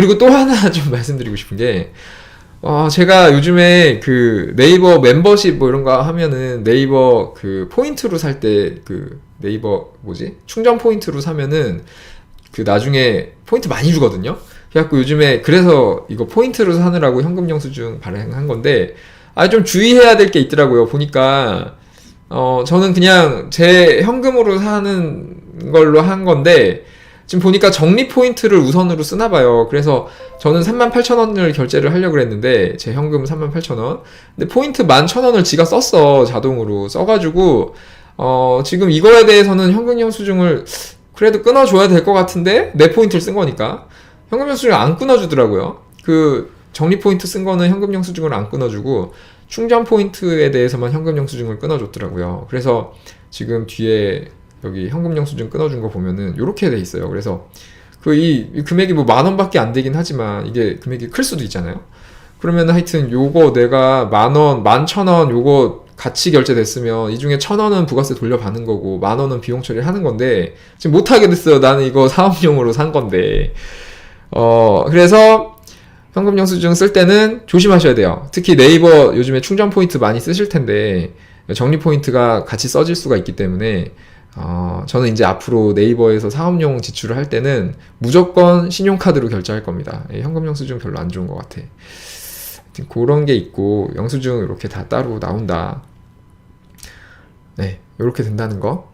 그리고 또 하나 좀 말씀드리고 싶은 게, 어, 제가 요즘에 그 네이버 멤버십 뭐 이런 거 하면은 네이버 그 포인트로 살 때 그 네이버 뭐지? 충전 포인트로 사면은 그 나중에 포인트 많이 주거든요? 그래갖고 요즘에 그래서 이거 포인트로 사느라고 현금 영수증 발행한 건데, 아, 좀 주의해야 될 게 있더라고요. 보니까, 어, 저는 그냥 제 현금으로 사는 걸로 한 건데, 지금 보니까 적립 포인트를 우선으로 쓰나 봐요. 그래서 저는 38,000원을 결제를 하려고 했는데, 제 현금 38,000원. 근데 포인트 11,000원을 지가 썼어, 자동으로. 써 가지고, 어, 지금 이거에 대해서는 현금 영수증을 그래도 끊어 줘야 될 것 같은데, 내 포인트를 쓴 거니까. 현금 영수증을 안 끊어 주더라고요. 그, 적립 포인트 쓴 거는 현금 영수증을 안 끊어 주고, 충전 포인트에 대해서만 현금 영수증을 끊어 줬더라고요. 그래서 지금 뒤에 여기 현금 영수증 끊어준 거 보면은 이렇게 돼 있어요. 그래서 그 이 금액이 뭐 만 원밖에 안 되긴 하지만 이게 금액이 클 수도 있잖아요. 그러면 하여튼 요거 내가 만 원, 만 천 원 요거 같이 결제됐으면 이 중에 천 원은 부가세 돌려받는 거고 만 원은 비용 처리를 하는 건데 지금 못 하게 됐어요. 나는 이거 사업용으로 산 건데. 어, 그래서 현금 영수증 쓸 때는 조심하셔야 돼요. 특히 네이버 요즘에 충전 포인트 많이 쓰실 텐데 적립 포인트가 같이 써질 수가 있기 때문에 어, 저는 이제 앞으로 네이버에서 사업용 지출을 할 때는 무조건 신용카드로 결제할 겁니다. 예, 현금 영수증 별로 안 좋은 것 같아. 그런 게 있고 영수증 이렇게 다 따로 나온다. 네, 이렇게 된다는 거